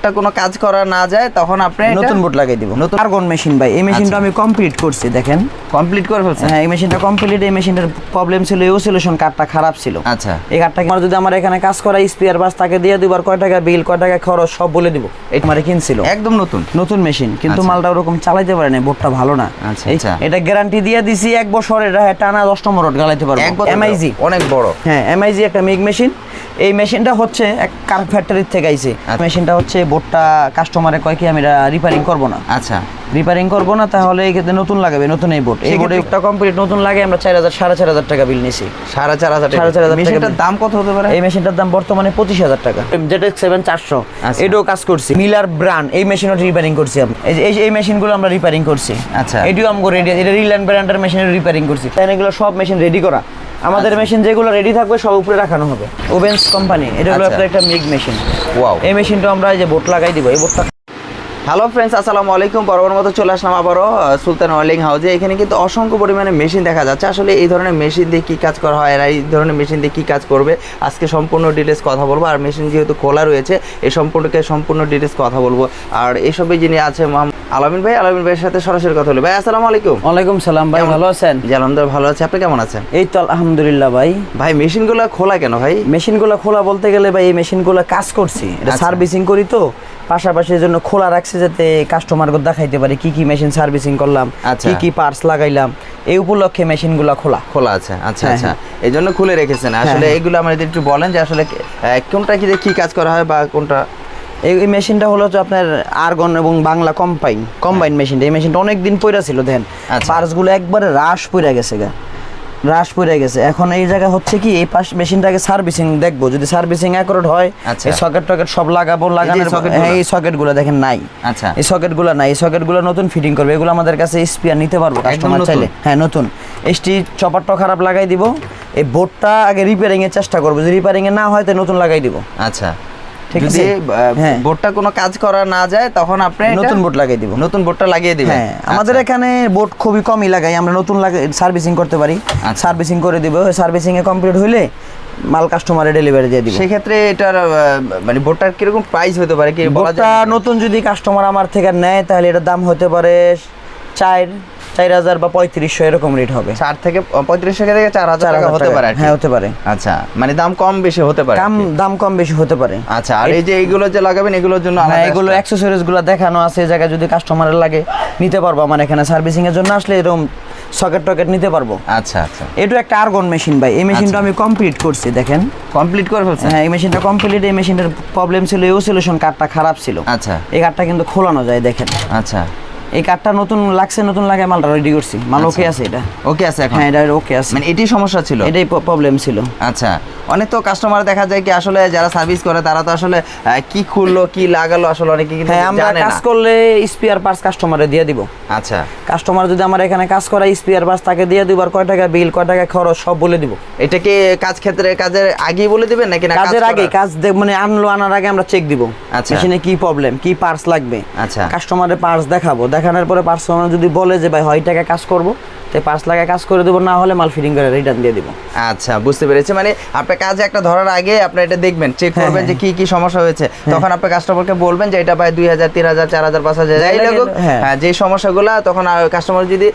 বোর্ডটা কোনো কাজ করা না যায় তখন আপনি নতুন বোর্ড লাগাই দিব। নতুন- আর্গন মেশিন ভাই এই মেশিনটা আচ্ছা। আমি কমপ্লিট করছি দেখেন। কমপ্লিট করে ফেলছেন? হ্যাঁ এই মেশিনটা কমপ্লিট এই মেশিনটার প্রবলেম ছিল এই ওসিলেশন কার্ডটা খারাপ ছিল। আচ্ছা। এই কার্ডটা আমার যদি আমার এখানে কাজ করা স্পিয়ার বাস তাকে দিয়ে দিব আর কয় টাকা বিল কয় টাকা খরচ সব বলে দিব। এটা আমার কিনছিল একদম নতুন? নতুন মেশিন কিন্তু আচ্ছা। মালটা ওরকম চালাইতে পারে না বোর্ডটা ভালো না। আচ্ছা, আচ্ছা। এটা গ্যারান্টি দিয়ে দিছি এক বছর এটা টানা দশ নম্বর রড গালাইতে পারব। এমআইজি অনেক বড়। হ্যাঁ এমআইজি একটা মিগ মেশিন এই মেশিনটা হচ্ছে এক কার ফ্যাক্টরির থেকে আইছে। মেশিনটা হচ্ছে বোর্ডটা কাস্টমারে কয় কি আমি এটা রিপেয়ারিং করব না। আচ্ছা। রিপেয়ারিং করব না তাহলে এই ক্ষেত্রে নতুন লাগাবে নতুন এই বোর্ড। এই বোর্ডে একটা কমপ্লিট নতুন লাগে আমরা চার হাজার সাড়ে চার হাজার টাকা বিল নিছি। সাড়ে চার হাজার সাড়ে চার হাজার টাকা মেশিনটার দাম কত হতে পারে? এই মেশিনটার দাম বর্তমানে পঁচিশ হাজার টাকা। জেটেক সেভেন চারশো। আচ্ছা। এটাও কাজ করছি। মিলার ব্র্যান্ড এই মেশিনও রিপেয়ারিং করছি আমি এই এই মেশিনগুলো আমরা রিপেয়ারিং করছি। আচ্ছা। এটিও আমগো রেডি এটা রিল্যান্ড ব্র্যান্ডের মেশিনের রিপেয়ারিং করছি। তাই এগুলো সব মেশিন রেডি করা। আমাদের আচ্ছা। মেশিন যেগুলো রেডি থাকবে সব উপরে রাখানো হবে ওভেন্স কোম্পানি এটা হলো আচ্ছা। একটা মিগ মেশিন ওয়াও এই মেশিনটা আমরা এই যে বোট লাগাই দিব এই বোটটা হ্যালো ফ্রেন্ডস আসসালামু আলাইকুম। বরাবর মতো চলে আসলাম আবারও সুলতান ওয়েল্ডিং হাউসে এখানে কিন্তু অসংখ্য পরিমাণে মেশিন দেখা যাচ্ছে। আসলে এই ধরনের মেশিন দিয়ে কী কাজ করা হয় আর এই ধরনের মেশিন দিয়ে কী কাজ করবে আজকে সম্পূর্ণ ডিটেলস কথা বলব। আর মেশিন যেহেতু খোলা রয়েছে এই সম্পর্কে সম্পূর্ণ ডিটেলস কথা বলব। আর এইসবে যিনি আছে আলামিন ভাই আলামিন ভাইয়ের সাথে সরাসরি কথা হলো ভাই আসসালামু আলাইকুম। ওয়ালাইকুম সালাম ভাই ভালো আছেন? জি আলহামদুলিল্লাহ ভালো আছে। আপনি কেমন আছেন? এই তো আলহামদুলিল্লাহ ভাই। ভাই মেশিনগুলো খোলা কেন ভাই? মেশিনগুলো খোলা বলতে গেলে ভাই এই মেশিনগুলো কাজ করছি। এটা আচ্ছা। সার্ভিসিং করি তো পাশাপাশি এর জন্য খোলা রাখছি যাতে কাস্টমার দেখাইতে পারে কি কি মেশিন সার্ভিসিং করলাম আচ্ছা। কি কি পার্টস লাগাইলাম এই উপলক্ষে মেশিনগুলো খোলা। খোলা আছে আচ্ছা হ্যাঁ, আচ্ছা। এই জন্য খুলে রেখেছেন। আসলে হ্যাঁ। এগুলো আমাদের একটু বলেন যে আসলে কোনটা কি কি কাজ করা হয় বা কোনটা? এই মেশিনটা হলো আপনার আর্গন এবং বাংলা কম্বাইন কম্বাইন মেশিনটা এই মেশিনটা অনেক দিন পইরা ছিল দেখেন আচ্ছা। পার্টসগুলো একবারে রাশ পইরা গেছে গা। রাশ পইরা গেছে। এখন এই জায়গা হচ্ছে কি এই পাশ মেশিনটাকে সার্ভিসিং দেখব। যদি সার্ভিসিং অ্যাকুরেট হয় আচ্ছা। এই সকেট টকেট সব লাগাবো লাগানোর হ্যাঁ? এই সকেটগুলো দেখেন নাই। আচ্ছা। এই সকেটগুলো নাই এই সকেটগুলো নতুন ফিটিং করবে। এগুলো আমাদের কাছে স্পিয়ার নিতে পারব কাস্টমার চাইলে। হ্যাঁ নতুন। এসটি চপারটা খারাপ লাগাই দিব। এই বোর্ডটা আগে রিপেয়ারিং এর চেষ্টা করব। যদি রিপেয়ারিং এ না হয় তো নতুন লাগাই দিব। আচ্ছা। যদি হ্যাঁ। বোর্ডটা কোনো কাজ করা না যায় তখন আপনি নতুন বোর্ড লাগাই দিব। নতুন বোর্ডটা লাগিয়ে দিবেন। হ্যাঁ আমাদের আচ্ছা। এখানে বোর্ড খুবই কমই লাগাই আমরা নতুন সার্ভিসিং করতে পারি। আচ্ছা। সার্ভিসিং করে দিব সার্ভিসিং এ কমপ্লিট হইলে মাল কাস্টমারে ডেলিভারি দিয়ে দিব। সেক্ষেত্রে এটার মানে বোর্ডটার কীরকম প্রাইস হতে পারে? কি বোর্ডটা নতুন যদি কাস্টমার আমার থেকে নেয় তাহলে এটার দাম হতে পারে চার চার হাজার বা পঁয়ত্রিশশো এরকম রেট হবে। চার থেকে পঁয়ত্রিশ টাকা থেকে চার হাজার টাকা হতে পারে হ্যাঁ হতে পারে। আচ্ছা মানে দাম কম বেশি হতে পারে দাম দাম কম বেশি হতে পারে। আচ্ছা আর এই যে এইগুলো যে লাগাবেন এগুলোর জন্য হ্যাঁ এগুলো অ্যাক্সেসরিজগুলো দেখানো আছে জায়গায় যদি কাস্টমারের লাগে নিতে পারব। আমার এখানে সার্ভিসিং এর জন্য আসলে এরকম সকেট টকেট নিতে পারব। আচ্ছা আচ্ছা। এটা একটা আর্গন মেশিন ভাই। এই মেশিনটা আচ্ছা। আমি কমপ্লিট করছি দেখেন। কমপ্লিট করে ফেলছেন? হ্যাঁ এই মেশিনটা কমপ্লিট এই মেশিনটার প্রবলেম ছিল এই ওসিলেশন কার্ডটা খারাপ ছিল। আচ্ছা। এই কার্ডটা কিন্তু খোলানো যায় দেখেন। আচ্ছা। এই কার্ডটা নতুন লাগছে নতুন লাগে মালটা রেডি করছি। মাল ওকে আচ্ছা। আছে এটা। ওকে আছে এখন? হ্যাঁ এটা ওকে আছে। মানে এটি সমস্যা ছিল? এটাই প্রবলেম ছিল। আচ্ছা। অনেক তো কাস্টমার দেখা যায় কি আসলে যারা সার্ভিস করে তারা তো আসলে কি খুললো কি লাগালো আসলে অনেকে কিন্তু হ্যাঁ আমরা কাজ করলে স্পিয়ার পার্টস কাস্টমারে দিয়ে দিব। আচ্ছা। কাস্টমার যদি আমার এখানে কাজ করা স্পিয়ার পার্টস তাকে দিয়ে দিব আর কয় টাকা বিল কয় টাকা খরচ সব বলে দিব। এটা কি কাজ ক্ষেত্রে কাজের আগেই বলে দিবেন নাকি না কাজের আগে কাজ মানে আনলো আনার আগে আমরা চেক দিব। আচ্ছা। মেশিনে কি প্রবলেম কি পার্টস লাগবে? আচ্ছা। কাস্টমারের পার্টস দেখাবো। দেখানোর পরে পার্টস যদি বলে যে ভাই হয় টাকা কাজ করব। তো পার্টস লাগে কাজ করে দেবো না হলে মাল ফিটিং করে রিটার্ন দিয়ে দিব। আচ্ছা বুঝতে পেরেছি। মানে আপনার কাজ একটা ধরার আগে আপনি এটা দেখবেন চেক হ্যাঁ, করবেন যে হ্যাঁ। কি কি সমস্যা হয়েছে। তখন আপনি কাস্টমারকে বলবেন যে এটা ভাই দুই হাজার তিন হাজার চার হাজার পাঁচ হাজার যাই লাগুক। হ্যাঁ। হ্যাঁ যে সমস্যাগুলো তখন কাস্টমার যদি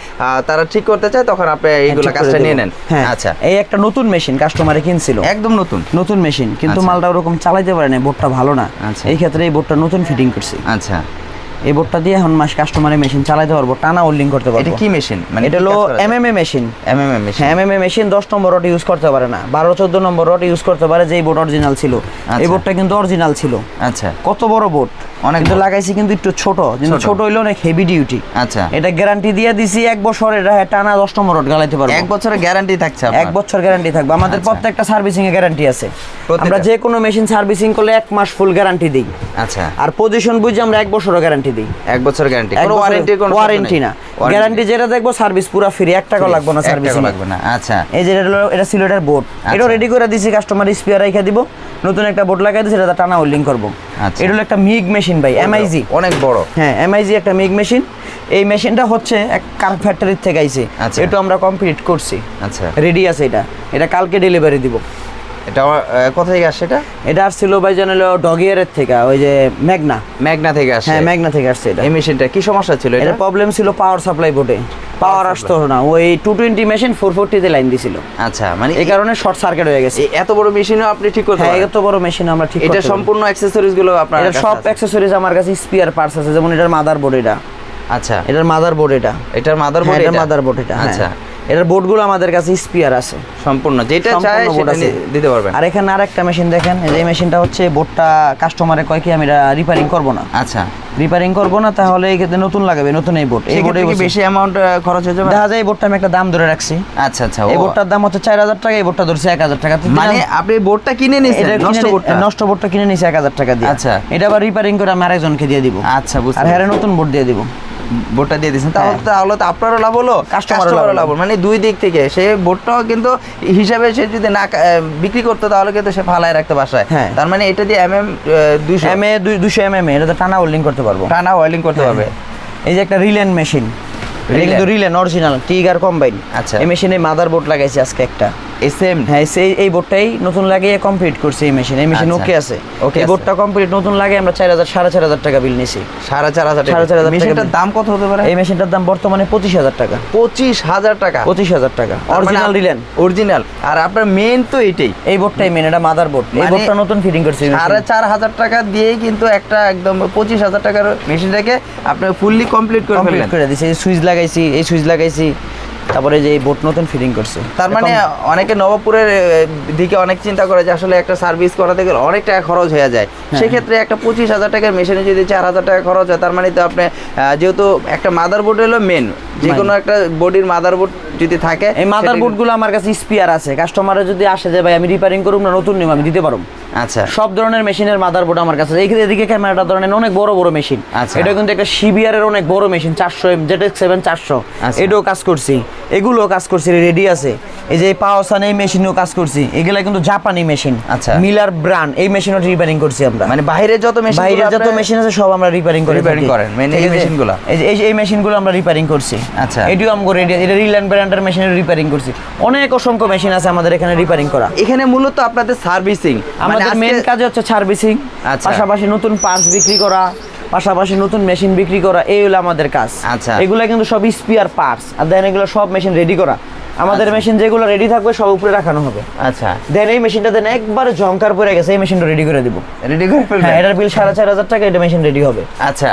তারা ঠিক করতে চায় তখন আপনি এইগুলো কাজটা নিয়ে নেন। হ্যাঁ আচ্ছা। এই একটা নতুন মেশিন কাস্টমারে কিনছিল। একদম নতুন। নতুন মেশিন কিন্তু আচ্ছা। মালটা ওরকম চালাইতে পারে না বোর্ডটা ভালো না। আচ্ছা। এই ক্ষেত্রে এই বোর্ডটা নতুন ফিটিং করছি। আচ্ছা। এই বোর্ডটা দিয়ে এখন মাস কাস্টমারের মেশিন চালাতে পারব টানা হোল্ডিং করতে পারব। এটা কি মেশিন মানে এটা হলো এমএমএ মেশিন এমএমএম মেশিন হ্যাঁ এমএমএ মেশিন দশ নম্বর রড ইউজ করতে পারে না বারো চোদ্দ নম্বর রড ইউজ করতে পারে যেই বোর্ড অরিজিনাল ছিল। এই আচ্ছা। বোর্ডটা কিন্তু অরিজিনাল ছিল। আচ্ছা। কত বড় বোর্ড? অনেক কিন্তু লাগাইছি কিন্তু একটু ছোট কিন্তু ছোট। হইলে অনেক হেভি ডিউটি আচ্ছা। এটা গ্যারান্টি দিয়ে দিছি এক বছর এটা টানা দশ নম্বর রড গালাইতে পারব। এক বছরের গ্যারান্টি থাকছে? এক বছর গ্যারান্টি থাকবে। আমাদের আচ্ছা। প্রত্যেকটা সার্ভিসিং এ গ্যারান্টি আছে? আমরা যে কোনো মেশিন সার্ভিসিং করলে এক মাস ফুল গ্যারান্টি দিই। আচ্ছা। আর পজিশন বুঝে আমরা এক বছরের গ্যারান্টি দিই। এক বছর গ্যারান্টি কোনো ওয়ারেন্টি কোনো ওয়ারেন্টি না। গ্যারান্টি যেটা দেখব সার্ভিস পুরো ফ্রি এক টাকাও লাগবে না সার্ভিসিং লাগবে না। আচ্ছা। এই যে এটা হলো এটা ছিল এটার বোর্ড আচ্ছা। রেডি করে দিছি কাস্টমার স্পিয়ার রেখে দিব। নতুন একটা বোর্ড লাগাই দিছি এটা টানা হোল্ডিং করব। আচ্ছা। এটা হলো একটা মিগ মেশিন ভাই এমআইজি অনেক বড়। হ্যাঁ এমআইজি একটা মিগ মেশিন এই মেশিনটা হচ্ছে এক কার ফ্যাক্টরির থেকে আইছে। আচ্ছা। এটা আমরা কমপ্লিট করছি। আচ্ছা। রেডি আছে এটা। এটা কালকে ডেলিভারি দিব। এটা কোথা থেকে আসছে এটা? এটা আসছিল ভাইজান হলো ডগিয়ারের থেকে ওই যে ম্যাগনা ম্যাগনা থেকে আসছে। হ্যাঁ ম্যাগনা থেকে আসছে এটা। এই মেশিনটা কি সমস্যা ছিল এটা? এটা প্রবলেম ছিল পাওয়ার সাপ্লাই বোর্ডে পাওয়ার আসতো না ওই টু টোয়েন্টি মেশিন ফোর ফোরটিতে লাইন দিছিল। আচ্ছা মানে এই কারণে শর্ট সার্কিট হয়ে গেছে। এত বড় মেশিনও আপনি ঠিক করতে হ্যাঁ এত বড় মেশিন আমরা ঠিক এটা সম্পূর্ণ অ্যাক্সেসরিজগুলো আপনার এটা সব অ্যাক্সেসরিজ আমার কাছে স্পিয়ার পার্টস আছে যেমন এটার মাদার বোর্ড এটা। আচ্ছা। এটার মাদার বোর্ড এটা। এটার মাদার হ্যাঁ, বোর্ড এটার মাদার বোর্ড এটা আচ্ছা আচ্ছা। এটার বোর্ডগুলো আমাদের কাছে স্পিয়ার আছে। সম্পূর্ণ যেটা চাই সেটা দিতে পারবেন। আর এখানে আরেকটা মেশিন দেখেন এই মেশিনটা হচ্ছে বোর্ডটা কাস্টমারে কয় কি আমি এটা রিপেয়ারিং করব না। আচ্ছা। রিপেয়ারিং করব না তাহলে এই ক্ষেত্রে নতুন লাগাবে নতুন এই বোর্ড। এই বোর্ডে বেশি অ্যামাউন্ট খরচ হয়ে যাবে? দেখা যায় এই বোর্ডটা আমি একটা দাম ধরে রাখছি। আচ্ছা আচ্ছা এই বোর্ডটার দাম হচ্ছে চার হাজার টাকা এই বোর্ডটা ধরছে এক হাজার টাকা। মানে আপনি বোর্ডটা কিনে নিয়েছেন এটা নষ্ট বোর্ডটা? নষ্ট বোর্ডটা কিনে এক হাজার টাকা দিয়ে। আচ্ছা। এটা আবার রিপেয়ারিং করে আমি আরেকজনকে দিয়ে দিব। আচ্ছা বুঝছি আর হ্যাঁ নতুন বোর্ড দিয়ে দিব। বোর্ডটা দিয়ে দিয়েছেন তাহলে হ্যাঁ। তাহলে তো আপনারও লাভ হলো কাস্টমারও লাভ হলো। মানে দুই দিক থেকে সে বোর্ডটাও কিন্তু হিসাবে সে যদি না বিক্রি করতো তাহলে কিন্তু সে ফালায় রাখতে বাসায়। হ্যাঁ। তার মানে এটা দিয়ে এম এম দুইশো এম এ দুইশো এম এম এটা তো টানা হোল্ডিং করতে পারব। টানা ওয়েল্ডিং করতে হ্যাঁ, পারবে। এই যে একটা রিলেন মেশিন। রিলেন অরিজিনাল টিগার কম্বাইন আচ্ছা। এই মেশিনে মাদার বোর্ড লাগাইছি আজকে একটা। এই সেম হ্যাঁ এই বোর্ডটাই নতুন লাগিয়ে কমপ্লিট করছে এই মেশিন এই মেশিন আচ্ছা। ওকে আছে। Okay এই বোর্ডটা কমপ্লিট নতুন লাগে আমরা চার হাজার সাড়ে চার হাজার টাকা বিল নিছি সাড়ে চার হাজার সাড়ে চার হাজার মেশিনটার দাম কত হতে পারে? এই মেশিনটার দাম বর্তমানে পঁচিশ হাজার টাকা। পঁচিশ হাজার টাকা। পঁচিশ হাজার টাকা। অরিজিনাল রিলেন অরিজিনাল আর আপনার মেন তো এটাই। এই বোর্ডটাই মেন এটা মাদার বোর্ড এই মানে বোর্ডটা নতুন ফিটিং করছি সাড়ে চার হাজার টাকা দিয়েই কিন্তু একটা একদম পঁচিশ হাজার টাকার মেশিনটাকে আপনি ফুললি কমপ্লিট করে ফেললেন। করে দিয়েছি। এই সুইচ লাগাইছি এই সুইচ লাগাইছি। তারপরে যে এই বোর্ড নতুন ফিটিং করছে তার মানে অনেকে নবাবপুরের দিকে অনেক চিন্তা করে যে আসলে একটা সার্ভিস করাতে গেলে অনেক টাকা খরচ হয়ে যায়। হ্যাঁ। সেক্ষেত্রে একটা পঁচিশ হাজার টাকার মেশিনে যদি চার হাজার টাকা খরচ হয় তার মানে তো আপনি যেহেতু একটা মাদার বোর্ড হলো মেন যে কোনো একটা বডির মাদার বোর্ড যদি থাকে এই মাদার সেটা- বোর্ডগুলো আমার কাছে স্পিয়ার আছে। কাস্টমারের যদি আসে যে ভাই আমি রিপেয়ারিং করুম না নতুন নিব আমি দিতে পারব আচ্ছা সব ধরনের মেশিনের মাদার বোর্ড আমার কাছে এদিকে ক্যামেরাটা ধরনের অনেক বড় বড় মেশিন আচ্ছা। এটা কিন্তু একটা সিবিআর এর অনেক বড় মেশিন চারশো জেটেক্স সেভেন চারশো আচ্ছা। এটাও কাজ করছি এগুলো কাজ করছি রেডি আছে এই যে পাওয়াসান এই মেশিনও কাজ করছি এগুলা কিন্তু জাপানি মেশিন আচ্ছা। মিলার ব্র্যান্ড এই মেশিনও রিপেয়ারিং করছি আমরা মানে বাইরে যত মেশিন বাইরের যত মেশিন আছে সব আমরা রিপেয়ারিং করে থাকি। করেন, মানে এই? মেশিনগুলা? এই এই মেশিনগুলো আমরা রিপেয়ারিং করছি আচ্ছা। এটিও রেডি এটা রিল্যান্ড ব্র্যান্ডের মেশিনের রিপেয়ারিং করছি অনেক অসংখ্য মেশিন আছে আমাদের এখানে রিপেয়ারিং করা এখানে মূলত আপনাদের সার্ভিসিং আমাদের মেন কাজ হচ্ছে সার্ভিসিং আচ্ছা। পাশাপাশি নতুন পার্টস বিক্রি করা পাশাপাশি নতুন মেশিন বিক্রি করা এই হলো আমাদের কাজ। আচ্ছা। এগুলো কিন্তু সব স্পিয়ার পার্টস আর দেন এগুলো সব মেশিন রেডি করা। আমাদের আচ্ছা। মেশিন যেগুলো রেডি থাকবে সব উপরে রাখানো হবে। আচ্ছা। দেন এই মেশিনটা দেন একবারে ঝংকার পড়ে গেছে এই মেশিনটা রেডি করে দিব। রেডি করে হ্যাঁ এটার বিল সাড়ে চার হাজার টাকা এটা মেশিন রেডি হবে। আচ্ছা।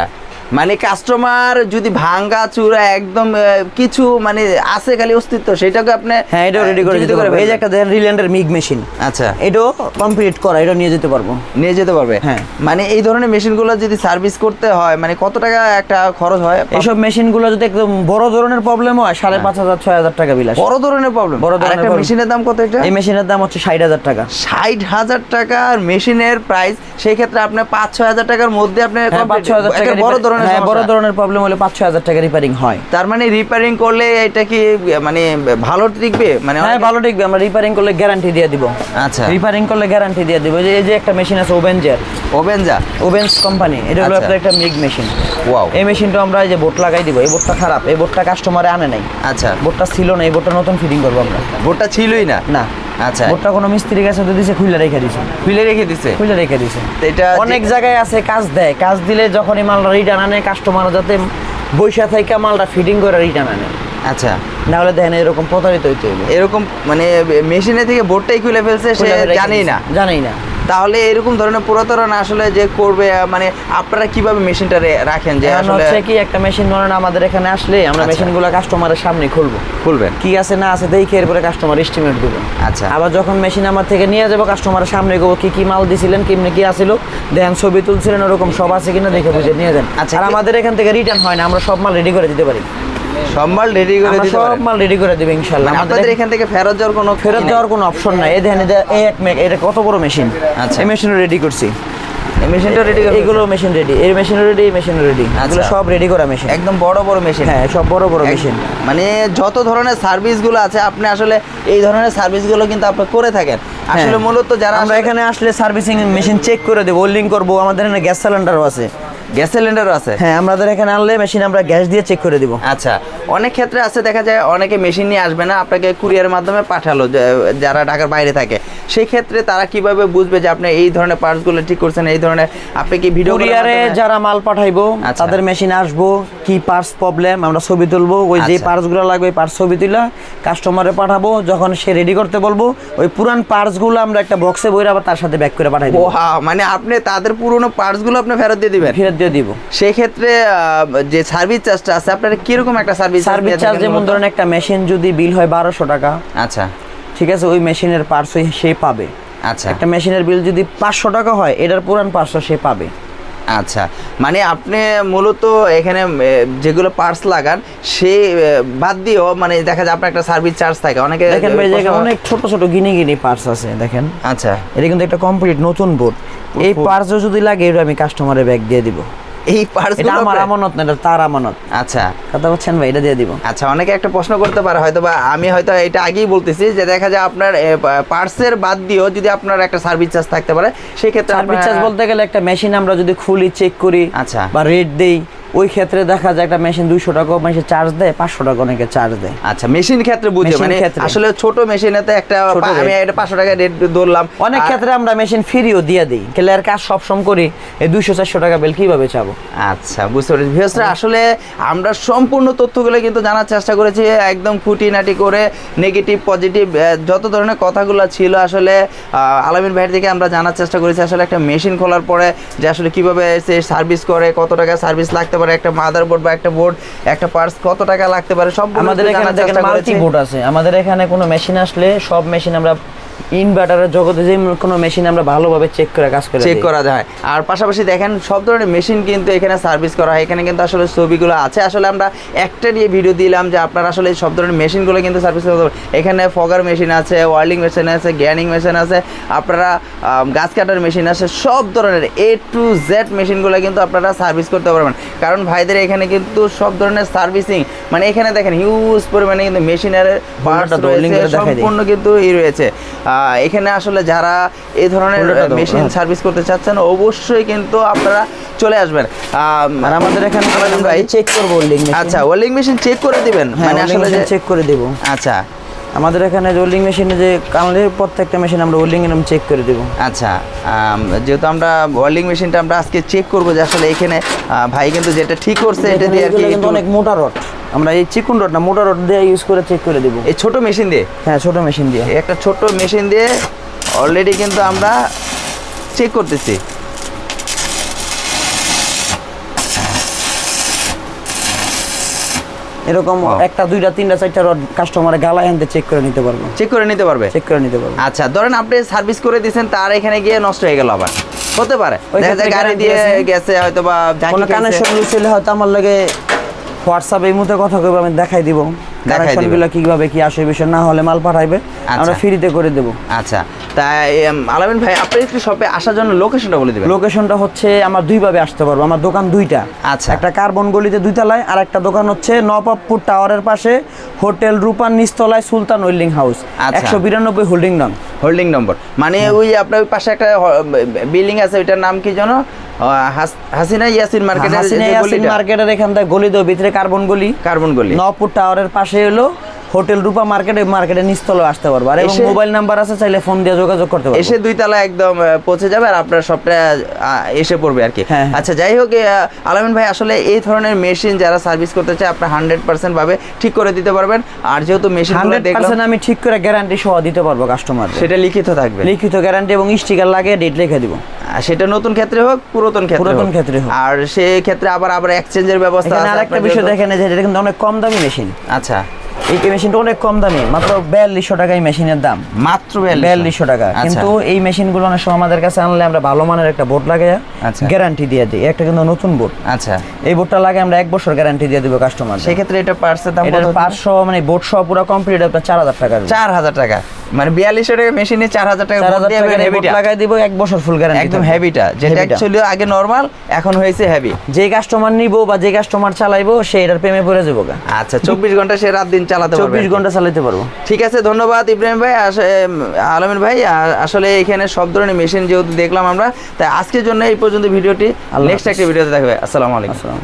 মানে কাস্টমার যদি ভাঙ্গা চূড়া একদম কিছু মানে আছে খালি অস্তিত্ব সেটাকে আপনি হ্যাঁ এটাও রেডি করে দিতে পারব এই যে একটা দেন রিল্যান্ডের মিগ মেশিন আচ্ছা। এটাও কমপ্লিট করা এটা নিয়ে যেতে পারব। নিয়ে যেতে পারবে। হ্যাঁ। মানে এই ধরনের মেশিনগুলো যদি সার্ভিস করতে হয় মানে কত টাকা একটা খরচ হয়? এইসব মেশিনগুলো যদি একদম বড় ধরনের প্রবলেম হয় সাড়ে পাঁচ হাজার ছয় হাজার টাকা বিল বড় ধরনের প্রবলেম বড় ধরনের ধরনের problem। মেশিনের দাম কত এটা? এই মেশিনের দাম হচ্ছে ষাট হাজার টাকা। ষাট হাজার টাকার মেশিনের প্রাইস সেই ক্ষেত্রে আপনি পাঁচ ছয় হাজার টাকার মধ্যে আপনি হ্যাঁ পাঁচ ছয় হাজার টাকা বড় repair- ধরনের হ্যাঁ বড় ধরনের প্রবলেম হলে পাঁচ ছয় হাজার টাকা রিপেয়ারিং হয়। তার মানে রিপেয়ারিং করলে এটা কি মানে ভালো টিকবে? মানে হ্যাঁ ভালো ঠিকবে আমরা রিপেয়ারিং করলে গ্যারান্টি দিয়ে দিব। আচ্ছা। রিপেয়ারিং করলে গ্যারান্টি দিয়ে দিব। এই যে- একটা মেশিন আছে ওভেনজার ওভেনজা ওভেন্স কোম্পানি এটা হলো আচ্ছা। আপনার একটা মিগ মেশিন ওয়াও এই মেশিনটা আমরা এই যে বোর্ড লাগাই দিব। এই বোর্ডটা খারাপ। এই বোর্ডটা কাস্টমারে আনে নাই। আচ্ছা। বোর্ডটা ছিল না। এই বোর্ডটা নতুন ফিটিং করব আমরা। বোর্ডটা ছিলই না? না। আচ্ছা। বোর্ডটা কোনো মিস্ত্রির কাছে তো দিছে খুলে রেখে দিছে। খুলে রেখে দিছে? খুলে রেখে দিছে। এটা অনেক জায়গায় আছে কাজ দেয়। কাজ দিলে যখনই মালটা রিটার্ন আনে কাস্টমার যাতে বৈশা থেকে মালটা ফিটিং করে রিটার্ন আনে। আচ্ছা। না হলে দেখেন এরকম প্রতারিত হইতে এরকম মানে মেশিনে থেকে বোর্ডটাই খুলে ফেলছে সে জানেই না। জানেই না। তাহলে এরকম ধরনের প্রতারণা আসলে যে করবে মানে আপনারা কীভাবে মেশিনটা রাখেন যে আসলে হচ্ছে কি একটা মেশিন ধরেন আমাদের এখানে আসলে আমরা আচ্ছা। মেশিনগুলো কাস্টমারের সামনে খুলবো। খুলবেন। কি আছে না আছে দেখে এরপরে কাস্টমার এস্টিমেট দেবো। আচ্ছা। আবার যখন মেশিন আমার থেকে নিয়ে যাব কাস্টমারের সামনে গো কি কি মাল দিছিলেন কেমনি কি আসিল দেন ছবি তুলছিলেন ওরকম সব আছে কিনা দেখে বুঝে নিয়ে যান। আচ্ছা, আর আমাদের এখান থেকে রিটার্ন হয় না আমরা সব মাল রেডি করে দিতে পারি। সম্মাল রেডি করে দিতে সব মাল রেডি করে দিবে ইনশাল্লাহ। মানে আমাদের এখান থেকে ফেরত যাওয়ার কোনো ফেরত দেওয়ার কোনো অপশন নাই। এই দেখেন এই এক মেক এটা কত বড় মেশিন আচ্ছা। এই মেশিন রেডি করছি। মেশিনটা রেডি এগুলো মেশিন রেডি এই মেশিন রেডি এই মেশিন রেডি এগুলো আচ্ছা। সব রেডি করা মেশিন একদম বড় বড় মেশিন হ্যাঁ সব বড় বড় মেশিন মানে যত ধরনের সার্ভিসগুলো আছে আপনি আসলে এই ধরনের সার্ভিসগুলো কিন্তু আপনি করে থাকেন। আসলে হ্যাঁ। মূলত যারা আমরা এখানে আসলে সার্ভিসিং মেশিন চেক করে দেবো ওয়েল্ডিং করব আমাদের এখানে গ্যাস সিলিন্ডারও আছে। গ্যাস সিলিন্ডারও আছে? হ্যাঁ আমাদের এখানে আনলে মেশিন আমরা গ্যাস দিয়ে চেক করে দিব। আচ্ছা অনেক ক্ষেত্রে আছে দেখা যায় অনেকে মেশিন নিয়ে আসবে না আপনাকে কুরিয়ারের মাধ্যমে পাঠালো যারা ঢাকার বাইরে থাকে। সেই ক্ষেত্রে তারা কীভাবে বুঝবে যে আপনি এই ধরনের পার্টসগুলো ঠিক করছেন এই ধরনের আপনি কি ভিডিও কুরিয়ারে যারা মাল পাঠাইবো আচ্ছা। তাদের মেশিন আসব কি পার্টস প্রবলেম আমরা ছবি তুলবো ওই যে আচ্ছা। পার্টসগুলো লাগবে পার্টস ছবি তুলা কাস্টমারে পাঠাবো যখন সে রেডি করতে বলব ওই পুরান পার্টসগুলো আমরা একটা বক্সে বইরে আবার তার সাথে ব্যাক করে পাঠাই মানে আপনি তাদের পুরনো পার্টসগুলো আপনি ফেরত দিয়ে দিবেন? ফেরত দিয়ে দিব। সেই ক্ষেত্রে যে সার্ভিস চার্জটা আছে আপনারা কীরকম একটা সার্ভিস সার্ভিস চার্জ যেমন ধরেন একটা মেশিন যদি বিল হয় বারোশো টাকা আচ্ছা। ঠিক আছে ওই মেশিনের পার্টস সে পাবে। আচ্ছা। একটা মেশিনের বিল যদি পাঁচশো টাকা হয় এটার পুরান পাঁচশো সে পাবে। আচ্ছা মানে আপনি মূলত এখানে যেগুলো পার্টস লাগান সে বাদ দিয়েও মানে দেখা যায় আপনার একটা সার্ভিস চার্জ থাকে। অনেকে দেখেন ভাই অনেক ছোট ছোট গিনি গিনি পার্স আছে দেখেন। আচ্ছা। এটা কিন্তু একটা কমপ্লিট নতুন বোর্ড এই পার্টসও যদি লাগে এটা আমি কাস্টমারের ব্যাগ দিয়ে দিব। এই এটা আমার আমানত না এটা তার আমানত। আচ্ছা। কথা বলছেন ভাই এটা দিয়ে দিব। আচ্ছা অনেকে একটা প্রশ্ন করতে পারে হয়তো বা আমি হয়তো এটা আগেই বলতেছি যে দেখা যায় আপনার পার্সের বাদ দিয়েও যদি আপনার একটা সার্ভিস চার্জ থাকতে পারে সেই ক্ষেত্রে সার্ভিস চার্জ বলতে গেলে একটা মেশিন আমরা যদি খুলি চেক করি আচ্ছা। বা রেট দেই ওই ক্ষেত্রে দেখা যায় একটা মেশিন দুইশো টাকা মানুষের চার্জ দেয় পাঁচশো টাকা অনেকে চার্জ দেয়। আচ্ছা মেশিন ক্ষেত্রে বুঝে মানে আসলে ছোট মেশিনেতে একটা আমি এটা পাঁচশো টাকা রেট ধরলাম। অনেক ক্ষেত্রে আমরা মেশিন ফ্রিও দিয়ে দিই। ক্লিয়ার কাজ সবসম করি এই দুইশো চারশো টাকা বিল কীভাবে চাবো? আচ্ছা বুঝতে পেরেছি। ভিউসরা আসলে আমরা সম্পূর্ণ তথ্যগুলো কিন্তু জানার চেষ্টা করেছি একদম খুঁটিনাটি করে নেগেটিভ পজিটিভ যত ধরনের কথাগুলো ছিল আসলে আলামিন ভাইয়ের থেকে আমরা জানার চেষ্টা করেছি আসলে একটা মেশিন খোলার পরে যে আসলে কীভাবে সে সার্ভিস করে কত টাকা সার্ভিস লাগতে পারে একটা মাদারবোর্ড বা একটা বোর্ড একটা পার্টস কত টাকা লাগতে পারে সব আমাদের এখানে দেখেন মাল্টি বোর্ড আছে। আমাদের এখানে কোনো মেশিন আসলে সব মেশিন আমরা ইনভার্টারের জগতে যে কোনো মেশিন আমরা ভালোভাবে চেক করে কাজ করে চেক করা যায়। আর পাশাপাশি দেখেন সব ধরনের মেশিন কিন্তু এখানে সার্ভিস করা হয়। এখানে কিন্তু আসলে ছবিগুলো আছে। আসলে আমরা একটা নিয়ে ভিডিও দিলাম যে আপনারা আসলে এই সব ধরনের মেশিনগুলো কিন্তু সার্ভিস করতে পারবেন। এখানে ফগার মেশিন আছে ওয়ার্লিং মেশিন আছে গ্যানিং মেশিন আছে আপনারা গাছ কাটার মেশিন আছে সব ধরনের এ টু জেড মেশিনগুলো কিন্তু আপনারা সার্ভিস করতে পারবেন। কারণ ভাইদের এখানে কিন্তু সব ধরনের সার্ভিসিং মানে এখানে দেখেন হিউজ পরিমাণে কিন্তু মেশিনের পার্টস রয়েছে। সম্পূর্ণ কিন্তু ই রয়েছে। এখানে আসলে যারা এই ধরনের মেশিন হ্যাঁ। সার্ভিস করতে চাচ্ছেন অবশ্যই কিন্তু আপনারা চলে আসবেন। আর আমাদের এখানে ভাই চেক করব ওয়েল্ডিং আচ্ছা ওয়েল্ডিং মেশিন চেক করে দিবেন। মানে আসলে চেক করে দেবো। আচ্ছা। আমাদের এখানে ওয়েল্ডিং মেশিনে যে কানলে প্রত্যেকটা মেশিন আমরা ওয়েল্ডিং এর চেক করে দেবো। আচ্ছা যেহেতু আমরা ওয়েল্ডিং মেশিনটা আমরা আজকে চেক করব যে আসলে এখানে ভাই কিন্তু যেটা ঠিক করছে এটা দিয়ে আর কি অনেক মোটা রড আমরা এই চিকুন রড না মোটা রড দিয়ে ইউজ করে চেক করে দেবো। এই ছোট মেশিন দিয়ে? হ্যাঁ ছোট মেশিন দিয়ে। একটা ছোট মেশিন দিয়ে অলরেডি কিন্তু আমরা চেক করতেছি। এরকম একটা দুইটা তিনটা চারটা রড কাস্টমারে গালায় আনতে চেক করে নিতে পারব। চেক করে নিতে পারবে? চেক করে নিতে পারব। আচ্ছা ধরেন আপনি সার্ভিস করে দিয়েছেন তার এখানে গিয়ে নষ্ট হয়ে গেল আবার। হতে পারে। দেখা যায় গাড়ি দিয়ে গেছে হয়তো বা কোনো কানেকশন লুজ হলে হয়তো আমার লাগে হোয়াটসঅ্যাপ এই মুহূর্তে কথা কইবো আমি দেখাই দিব। দেখাই কানেকশনগুলো কীভাবে কি আসে বিষয় না হলে মাল পাঠাইবে। আমরা আচ্ছা। ফ্রিতে করে দেব। আচ্ছা। তাই আলামিন ভাই আপনি একটু শপে আসার জন্য লোকেশনটা বলে দিবেন। লোকেশনটা হচ্ছে আমার দুইভাবে আসতে পারব। আমার দোকান দুইটা। আচ্ছা। একটা কার্বন গলিতে দুই তলায় আর একটা দোকান হচ্ছে নবাবপুর টাওয়ারের পাশে হোটেল রূপান নিচতলায় সুলতান ওয়েল্ডিং হাউস। আচ্ছা। একশো বিরানব্বই হোল্ডিং নং। Holding number. মানে ওই আপনার ওই পাশে একটা বিল্ডিং আছে ওইটার নাম কি হাস- হাসিনা ইয়াসিন মার্কেটের হাসিনা ইয়াসিন মার্কেটের এখান থেকে গলি দেবো ভিতরে কার্বন গলি। কার্বন গলি। নবপুর টাওয়ারের পাশে হলো হোটেল রূপা মার্কেটে মার্কেটের নিচতলায় আসতে পারব। আর এবং মোবাইল নাম্বার আছে চাইলে ফোন দিয়ে যোগাযোগ করতে পারব। এসে দুই তলা একদম পৌঁছে যাবে আর আপনার সবটা এসে পড়বে আর কি। হ্যাঁ, হ্যাঁ। আচ্ছা যাই হোক আলামিন ভাই আসলে এই ধরনের মেশিন যারা সার্ভিস করতে চায় আপনার হান্ড্রেড পার্সেন্ট ভাবে ঠিক করে দিতে পারবেন। আর যেহেতু মেশিন হান্ড্রেড পার্সেন্ট আমি ঠিক করে গ্যারান্টি সহ দিতে পারব কাস্টমার সেটা লিখিত থাকবে। লিখিত গ্যারান্টি এবং স্টিকার লাগে ডেট লিখে দিব। আর সেটা নতুন ক্ষেত্রে হোক পুরাতন ক্ষেত্রে পুরাতন ক্ষেত্রে হোক। আর সেই ক্ষেত্রে আবার আবার এক্সচেঞ্জের ব্যবস্থা আছে আরেকটা বিষয় দেখেন যে এটা কিন্তু অনেক কম দামি মেশিন আচ্ছা। এই মেশিনটা অনেক কম দামি মাত্র বিয়াল্লিশশো টাকা এই মেশিনের দাম। মাত্র বিয়াল্লিশশো। টাকা। আচ্ছা। কিন্তু এই মেশিনগুলো অনেক সময় আমাদের কাছে আনলে আমরা ভালো মানের একটা বোর্ড লাগাই আচ্ছা। গ্যারান্টি দিয়ে দিই। একটা কিন্তু নতুন বোর্ড। আচ্ছা। এই বোর্ডটা লাগে আমরা এক বছর গ্যারান্টি দিয়ে দেবো কাস্টমার সেক্ষেত্রে এটা পার্সের দাম পাঁচশো মানে বোর্ড সহ পুরো কমপ্লিট আপনার চার হাজার টাকা চার হাজার টাকা। মানে বিয়াল্লিশশো টাকা মেশিনে চার হাজার টাকা লাগাই দিব এক বছর ফুল গ্যারান্টি একদম হেভিটা যেটা অ্যাকচুয়ালি আগে নরমাল এখন হয়েছে হেভি যে কাস্টমার নিবো বা যে কাস্টমার চালাইবো সে এটার প্রেমে পড়ে যাব আচ্ছা চব্বিশ ঘণ্টা সে রাত দিন চালাতে পারবে। চব্বিশ ঘণ্টা চালাইতে পারব। ঠিক আছে ধন্যবাদ ইব্রাহিম ভাই। এম, ভাই আসলে এখানে সব ধরনের মেশিন যেহেতু দেখলাম আমরা তাই আজকের জন্য এই পর্যন্ত ভিডিওটি। নেক্সট একটা ভিডিওতে দেখবে আসসালামু আলাইকুম।